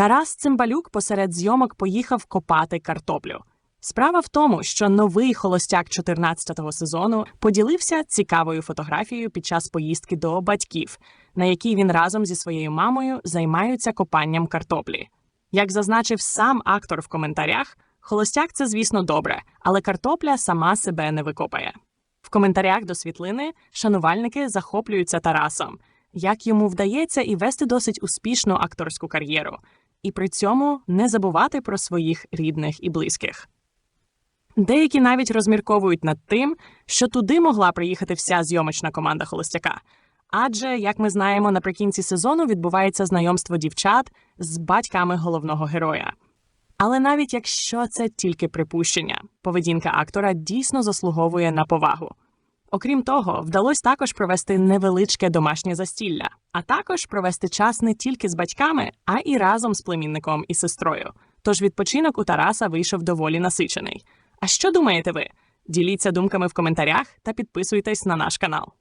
Тарас Цимбалюк посеред зйомок поїхав копати картоплю. Справа в тому, що новий холостяк 14-го сезону поділився цікавою фотографією під час поїздки до батьків, на якій він разом зі своєю мамою займаються копанням картоплі. Як зазначив сам актор в коментарях, холостяк це, звісно, добре, але картопля сама себе не викопає. В коментарях до світлини шанувальники захоплюються Тарасом, як йому вдається і вести досить успішну акторську кар'єру, і при цьому не забувати про своїх рідних і близьких. Деякі навіть розмірковують над тим, що туди могла приїхати вся зйомочна команда Холостяка. Адже, як ми знаємо, наприкінці сезону відбувається знайомство дівчат з батьками головного героя. Але навіть якщо це тільки припущення, поведінка актора дійсно заслуговує на повагу. Окрім того, вдалося також провести невеличке домашнє застілля, а також провести час не тільки з батьками, а і разом з племінником і сестрою. Тож відпочинок у Тараса вийшов доволі насичений. А що думаєте ви? Діліться думками в коментарях та підписуйтесь на наш канал.